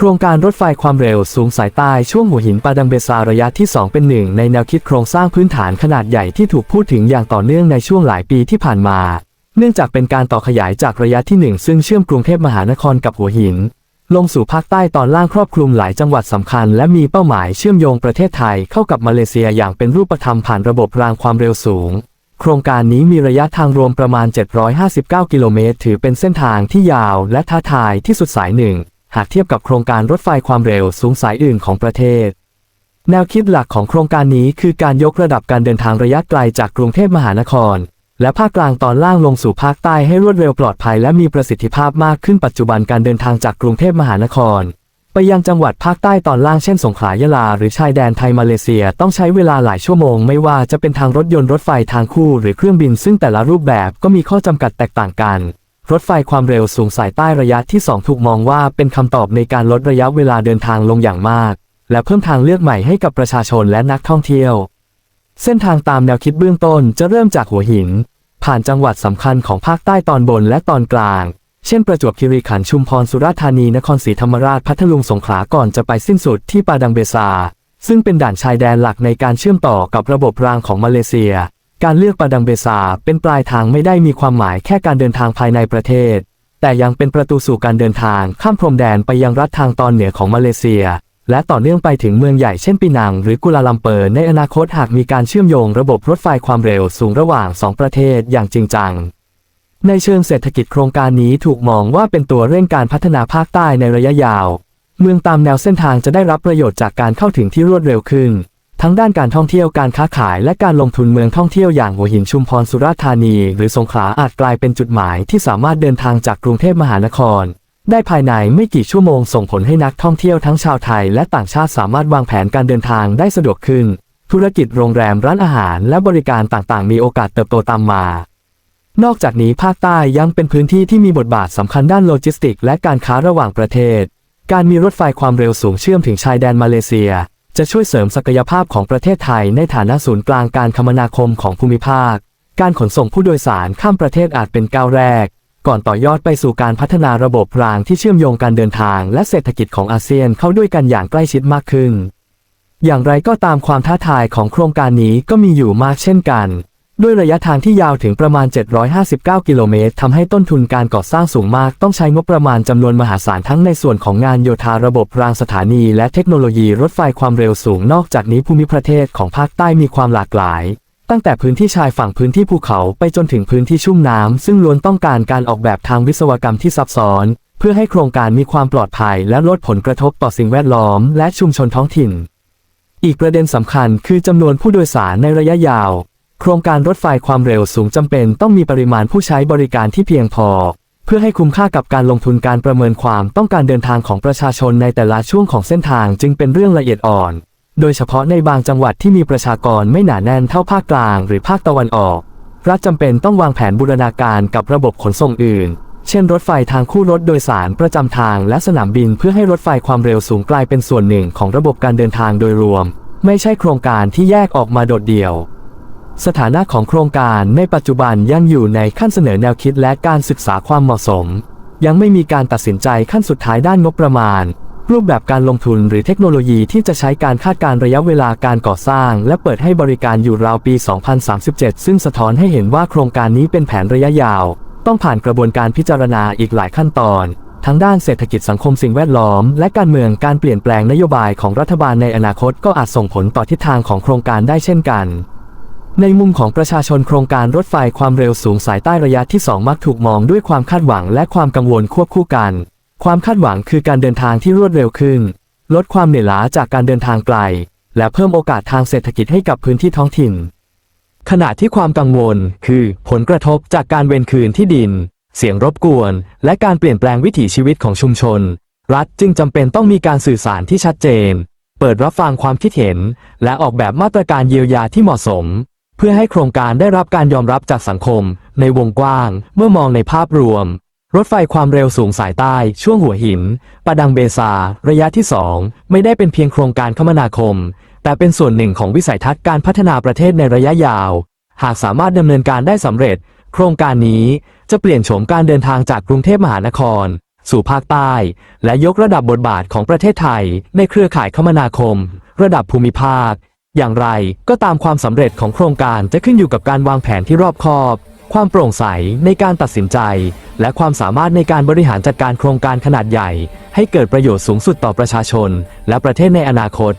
โครงการรถไฟความเร็วสูงสายใต้ช่วงหัวหินปาดังเบซาระยะที่ 2 เป็นหนึ่งในแนวคิดโครงสร้างพื้นฐานขนาดใหญ่ที่ถูกพูดถึงอย่างต่อเนื่องในช่วงหลายปีที่ผ่านมา เนื่องจากเป็นการต่อขยายจากระยะที่ 1 ซึ่งเชื่อมกรุงเทพมหานครกับหัวหิน ลงสู่ภาคใต้ตอนล่างครอบคลุมหลายจังหวัดสำคัญ และมีเป้าหมายเชื่อมโยงประเทศไทยเข้ากับมาเลเซียอย่างเป็นรูปธรรมผ่านระบบรางความเร็วสูง โครงการนี้มีระยะทางรวมประมาณ 759 กิโลเมตรถือเป็นเส้นทางที่ยาวและท้าทายที่สุดสายหนึ่ง หากเทียบกับโครงการรถไฟความเร็วสูงสายอื่นของประเทศ แนวคิดหลักของโครงการนี้คือการยกระดับการเดินทางระยะไกลจากกรุงเทพมหานคร และภาคกลางตอนล่างลงสู่ภาคใต้ให้รวดเร็วปลอดภัยและมีประสิทธิภาพมากขึ้นปัจจุบันการเดินทางจากกรุงเทพมหานคร ไปยังจังหวัดภาคใต้ตอนล่างเช่นสงขลายะลา หรือชายแดนไทยมาเลเซียต้องใช้เวลาหลายชั่วโมง ไม่ว่าจะเป็นทางรถยนต์รถไฟทางคู่ หรือเครื่องบินซึ่งแต่ละรูปแบบก็มีข้อจำกัดแตกต่างกัน รถไฟความเร็วสูงสายใต้ระยะที่ 2 ถูกมองว่าเป็นคำตอบในการลดระยะเวลาเดินทางลงอย่างมาก และเพิ่มทางเลือกใหม่ให้กับประชาชนและนักท่องเที่ยว เส้นทางตามแนวคิดเบื้องต้นจะเริ่มจากหัวหิน ผ่านจังหวัดสำคัญของภาคใต้ตอนบนและตอนกลาง เช่นประจวบคีรีขันธ์ชุมพรสุราษฎร์ธานีนครศรีธรรมราชพัทลุงสงขลาก่อนจะไปสิ้นสุดที่ปาดังเบซา ซึ่งเป็นด่านชายแดนหลักในการเชื่อมต่อกับระบบรางของมาเลเซีย การเลือกปาดังเบซาเป็นปลายทางไม่ได้มีความหมายแค่การเดินทางภายในประเทศ แต่ยังเป็นประตูสู่การเดินทางข้ามพรมแดนไปยังรัฐทางตอนเหนือของมาเลเซีย และต่อเนื่องไปถึงเมืองใหญ่เช่นปีนังหรือกุลาลัมเปอร์ในอนาคตหากมีการเชื่อมโยงระบบรถไฟความเร็วสูงระหว่างสองประเทศอย่างจริงจัง ในเชิงเศรษฐกิจโครงการนี้ถูกมองว่าเป็นตัวเร่งการพัฒนาภาคใต้ในระยะยาว เมืองตามแนวเส้นทางจะได้รับประโยชน์จากการเข้าถึงที่รวดเร็วขึ้น ทั้งด้านการท่องเที่ยวการค้าขายและการลงทุนเมืองท่องเที่ยวอย่างหัวหินชุมพรสุราษฎร์ธานี หรือสงขลาอาจกลายเป็นจุดหมายที่สามารถเดินทางจากกรุงเทพมหานคร ได้ภายในไม่กี่ชั่วโมงส่งผลให้นักท่องเที่ยวทั้งชาวไทยและต่างชาติสามารถวางแผนการเดินทางได้สะดวกขึ้น ธุรกิจโรงแรมร้านอาหารและบริการต่างๆ มีโอกาสเติบโตตามมา นอกจากนี้ภาคใต้ยังเป็นพื้นที่ที่มีบทบาทสำคัญด้านโลจิสติก และการค้าระหว่างประเทศ การมีรถไฟความเร็วสูงเชื่อมถึงชายแดนมาเลเซีย จะช่วยเสริมศักยภาพของประเทศไทยในฐานะศูนย์กลางการคมนาคมของภูมิภาค การขนส่งผู้โดยสารข้ามประเทศอาจเป็นก้าวแรก ก่อนต่อยอดไปสู่การพัฒนาระบบรางที่เชื่อมโยงการเดินทางและเศรษฐกิจของอาเซียนเข้าด้วยกันอย่างใกล้ชิดมากขึ้น อย่างไรก็ตามความท้าทายของโครงการนี้ก็มีอยู่มากเช่นกัน ด้วยระยะทางที่ยาวถึงประมาณ 759 กิโลเมตรทำให้ต้นทุนการก่อสร้างสูงมาก ต้องใช้งบประมาณจำนวนมหาศาลทั้งในส่วนของงานโยธาระบบรางสถานีและเทคโนโลยีรถไฟความเร็วสูงนอกจากนี้ภูมิประเทศของภาคใต้มีความหลากหลาย ตั้งแต่พื้นที่ชายฝั่งพื้นที่ภูเขาไปจนถึงพื้นที่ชุ่มน้ำซึ่งล้วนต้องการการออกแบบทางวิศวกรรมที่ซับซ้อน เพื่อให้โครงการมีความปลอดภัย และลดผลกระทบต่อสิ่งแวดล้อม และชุมชนท้องถิ่น อีกประเด็นสำคัญคือจำนวนผู้โดยสารในระยะยาว โครงการรถไฟความเร็วสูงจำเป็นต้องมีปริมาณผู้ใช้บริการที่เพียงพอ เพื่อให้คุ้มค่ากับการลงทุนการประเมินความต้องการเดินทางของประชาชนในแต่ละช่วงของเส้นทางจึงเป็นเรื่องละเอียดอ่อน โดยเฉพาะในบางจังหวัดที่มีประชากรไม่หนาแน่นเท่าภาคกลางหรือภาคตะวันออก รัฐจำเป็นต้องวางแผนบูรณาการกับระบบขนส่งอื่น เช่น รถไฟทางคู่รถโดยสารประจำทางและสนามบินเพื่อให้รถไฟความเร็วสูงกลายเป็นส่วนหนึ่งของระบบการเดินทางโดยรวม ไม่ใช่โครงการที่แยกออกมาโดดเดี่ยว สถานะของโครงการในปัจจุบันยังอยู่ในขั้นเสนอแนวคิดและการศึกษาความเหมาะสม ยังไม่มีการตัดสินใจขั้นสุดท้ายด้านงบประมาณ รูปแบบการลงทุนหรือเทคโนโลยีที่จะใช้การคาดการณ์ระยะเวลาการก่อสร้าง และเปิดให้บริการอยู่ราวปี 2037 ซึ่งสะท้อนให้เห็นว่าโครงการนี้เป็นแผนระยะยาว ต้องผ่านกระบวนการพิจารณาอีกหลายขั้นตอน ทั้งด้านเศรษฐกิจสังคมสิ่งแวดล้อม และการเมืองการเปลี่ยนแปลงนโยบายของรัฐบาลในอนาคตก็อาจส่งผลต่อทิศทางของโครงการได้เช่นกัน ในมุมของประชาชนโครงการรถไฟความเร็วสูงสายใต้ระยะที่ 2 มักถูกมองด้วยความคาดหวังและความกังวลควบคู่กัน ความคาดหวังคือการเดินทางที่รวดเร็วขึ้น ลดความเหนื่อยล้าจากการเดินทางไกล และเพิ่มโอกาสทางเศรษฐกิจให้กับพื้นที่ท้องถิ่น ขณะที่ความกังวลคือผลกระทบจากการเวนคืนที่ดิน เสียงรบกวน และการเปลี่ยนแปลงวิถีชีวิตของชุมชน รัฐจึงจำเป็นต้องมีการสื่อสารที่ชัดเจน เปิดรับฟังความคิดเห็น และออกแบบมาตรการเยียวยาที่เหมาะสม เพื่อให้โครงการได้รับการยอมรับจากสังคม ในวงกว้าง เมื่อมองในภาพรวม รถไฟความเร็วสูงสายใต้ ช่วงหัวหินปะดังเบซา ระยะที่ 2 ไม่ได้เป็นเพียงโครงการคมนาคม แต่เป็นส่วนหนึ่งของวิสัยทัศน์การพัฒนาประเทศในระยะยาว หากสามารถดำเนินการได้สำเร็จ โครงการนี้จะเปลี่ยนโฉมการเดินทางจากกรุงเทพมหานคร สู่ภาคใต้ และยกระดับบทบาทของประเทศไทย ในเครือข่ายคมนาคม ระดับภูมิภาค อย่างไรก็ตามความสำเร็จของโครงการจะขึ้นอยู่กับการวางแผนที่รอบคอบ ความโปร่งใสในการตัดสินใจ และความสามารถในการบริหารจัดการโครงการขนาดใหญ่ ให้เกิดประโยชน์สูงสุดต่อประชาชน และประเทศในอนาคต